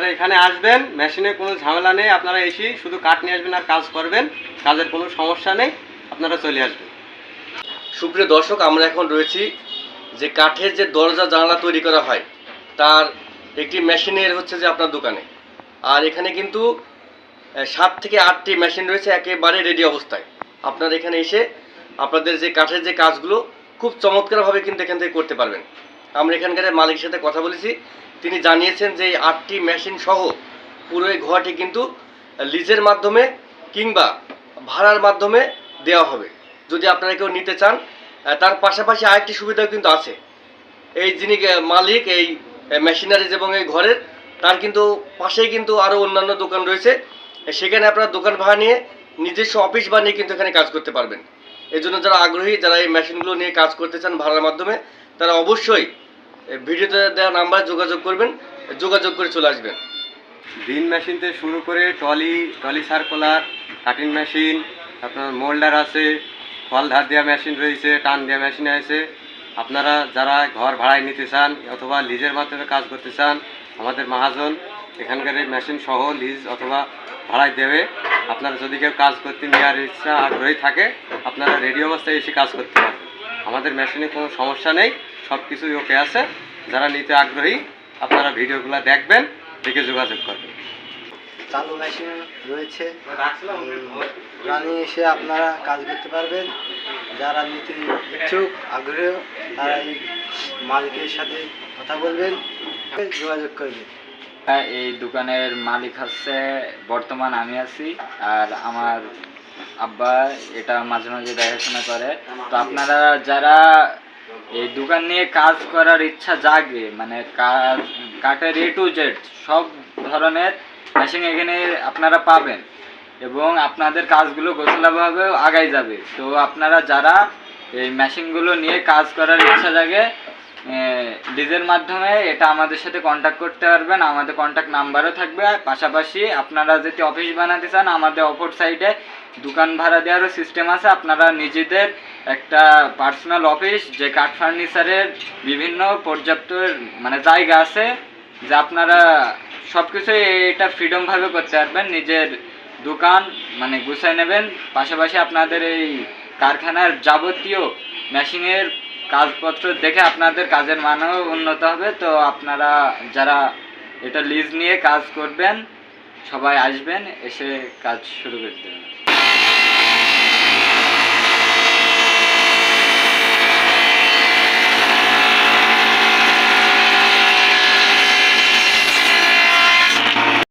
আপনারা এখানে আসবেন, মেশিনে কোনো ঝামেলা নেই, আপনারা এসে শুধু কাঠ নিয়ে আসবেন আর কাজ করবেন, কাজের কোনো সমস্যা নেই, আপনারা চলে আসবেন। সুপ্রিয় দর্শক, আমরা এখন রয়েছি যে কাঠের যে দরজা জানালা তৈরি করা হয়, তার একটি মেশিনের হচ্ছে যে আপনার দোকানে। আর এখানে কিন্তু সাত থেকে আটটি মেশিন রয়েছে, একেবারে রেডি অবস্থায়। আপনারা এখানে এসে আপনাদের যে কাঠের যে কাজগুলো, খুব চমৎকারভাবে কিন্তু এখান থেকে করতে পারবেন। আমরা এখানকার মালিকের সাথে কথা বলেছি। তিনি জানিয়েছেন যে এই আটটি মেশিন সহ পুরো এই ঘরটি কিন্তু লিজের মাধ্যমে কিংবা ভাড়ার মাধ্যমে দেওয়া হবে। যদি আপনারা কেউ নিতে চান তার পাশাপাশি আরেকটি সুবিধাও কিন্তু আছে। এই যিনি মালিক, এই মেশিনারিজ এবং এই ঘরের, তার কিন্তু পাশেই কিন্তু আরও অন্যান্য দোকান রয়েছে। সেখানে আপনারা দোকান ভাড়া নিয়ে নিজস্ব অফিস বানিয়ে কিন্তু এখানে কাজ করতে পারবেন। এই জন্য যারা আগ্রহী, যারা এই মেশিনগুলো নিয়ে কাজ করতে চান ভাড়ার মাধ্যমে, তারা অবশ্যই ভিডিওতে দেওয়া নাম্বার যোগাযোগ করবেন, যোগাযোগ করে চলে আসবেন। বিন মেশিন থেকে শুরু করে টলি টলি সার্কুলার, কাটিং মেশিন, আপনার মোল্ডার আছে ফল ধার দেওয়া মেশিন রয়েছে, টান দেওয়া মেশিন আছে। আপনারা যারা ঘর ভাড়ায় নিতে চান অথবা লিজের মাধ্যমে কাজ করতে চান, আমাদের মহাজন এখানকার মেশিন সহ লিজ অথবা ভাড়ায় দেবে। আপনারা যদি কেউ কাজ করতে নেওয়ার ইচ্ছা আগ্রহী থাকে, আপনারা রেডি অবস্থায় এসে কাজ করতে পারবেন। আমাদের মেশিনে কোনো সমস্যা নেই। সব কিছুই ওকে আছে। যারা নিতে আগ্রহী আপনারা ভিডিওগুলো দেখবেন দেখে যোগাযোগ করবেন। চালু মেশিন রয়েছে। রানি এসে আপনারা কাজ করতে পারবেন। যারা নিতে ইচ্ছুক আগ্রহ তারা এই মালিকের সাথে কথা বলবেন যোগাযোগ করবেন। হ্যাঁ, এই দোকানের মালিক হচ্ছে বর্তমান আমি আছি আর আমার আব্বা এটা মাঝে মাঝে দেখাশোনা করে। তো আপনারা যারা এই দোকান নিয়ে কাজ করার ইচ্ছা জাগে মানে কাজ, কাঠের এ টু জেড সব ধরনের মেশিন এখানে আপনারা পাবেন। এবং আপনাদের কাজগুলো গোছলাভাবেও আগাই যাবে। তো আপনারা যারা এই মেশিনগুলো নিয়ে কাজ করার ইচ্ছা জাগে ডিজের মাধ্যমে এটা আমাদের সাথে কন্ট্যাক্ট করতে পারবেন। আমাদের কন্ট্যাক্ট নাম্বারও থাকবে। পাশাপাশি আপনারা যদি অফিস বানাতে চান, আমাদের অপর সাইডে দোকান ভাড়া দেওয়ারও সিস্টেম আছে। আপনারা নিজেদের একটা পার্সোনাল অফিস যে কাঠ ফার্নিচারের বিভিন্ন পর্যাপ্ত মানে জায়গা আছে, যে আপনারা সব কিছুই এটা ফ্রিডমভাবে করতে পারবেন। নিজের দোকান মানে গুছাই নেবেন। পাশাপাশি আপনাদের এই কারখানার যাবতীয় মেশিনের কাজপত্র দেখে আপনাদের কাজের মানও উন্নত হবে। তো আপনারা যারা এটা লিজ নিয়ে কাজ করবেন, সবাই আসবেন, এসে কাজ শুরু করতে দেবেন।